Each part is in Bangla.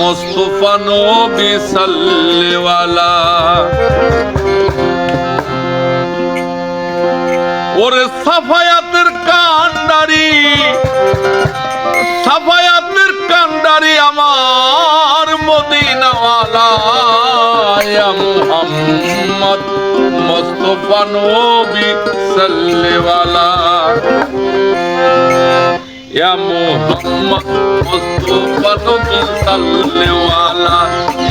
মোস্তফা নবী সাল্লেওয়ালা। ওরে সাফায়াতের কান্ডারি সাফায়াতের কান্ডারি আমার মদিনাওয়ালা। মুহাম্মদ মোস্তফা নবী সাল্লেওয়ালা। يا محمد مصطفى نبي صلي على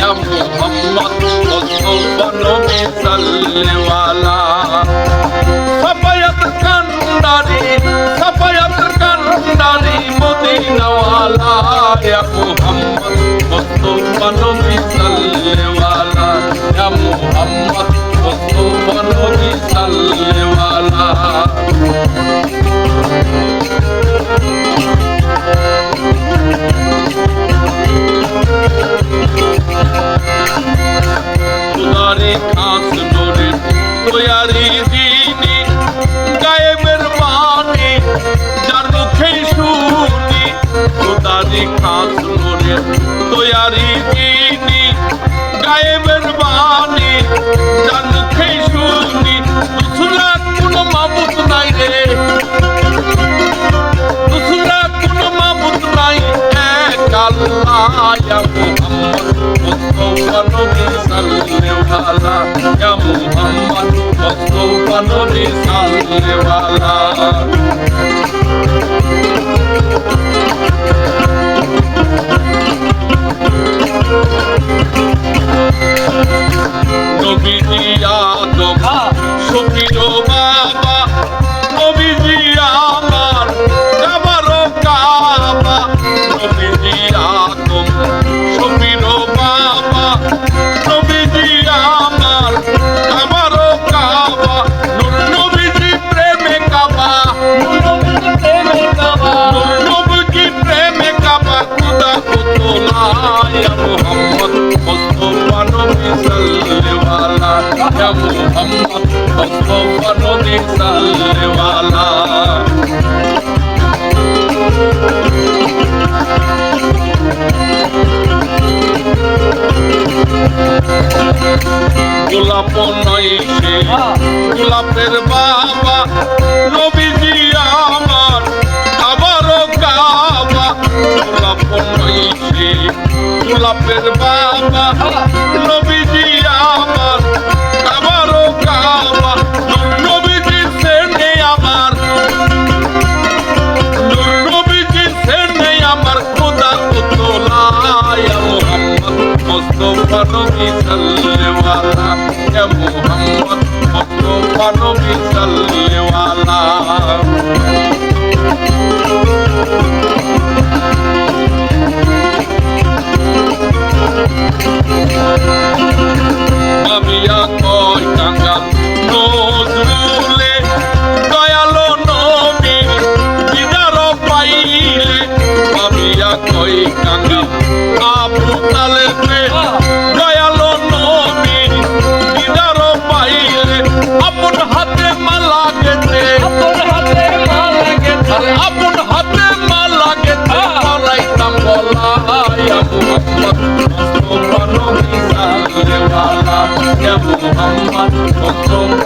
يا محمد مصطفى نبي صلي على صفيت كنداري صفيت كنداري مدينة والا يا محمد مصطفى نبي صلي খুদারি খাস নোরে তৈয়ারি দিনি গায়েবের বাণী যার মুখে শুনি খুদারি খাস নোরে তৈয়ারি দিনি গায়েবের বাণী যার মুখে শুনি দুসরা কোনো মাবুত নাই রে দুসরা কোনো মাবুত নাই এক আল্লাহ ইয়া মুহাম্মদ মুস্তফা ইয়া মুহাম্মদ মুস্তফা নবী সাল্লেওয়ালা নবীজি গোলাপ সে গোলাপের বাবা নবীজি আমার আবারও কাবা। গোলাপ সে গোলাপের বাবা মুহাম্মদ মুস্তফা নবী সাল্লেওয়ালা মামিয়া কয় কাঙ্গাল নজরুলে দয়ালো নবী দিদার পাইলে মামিয়া কয় কাঙ্গাল আবু তালেবে দয়ালো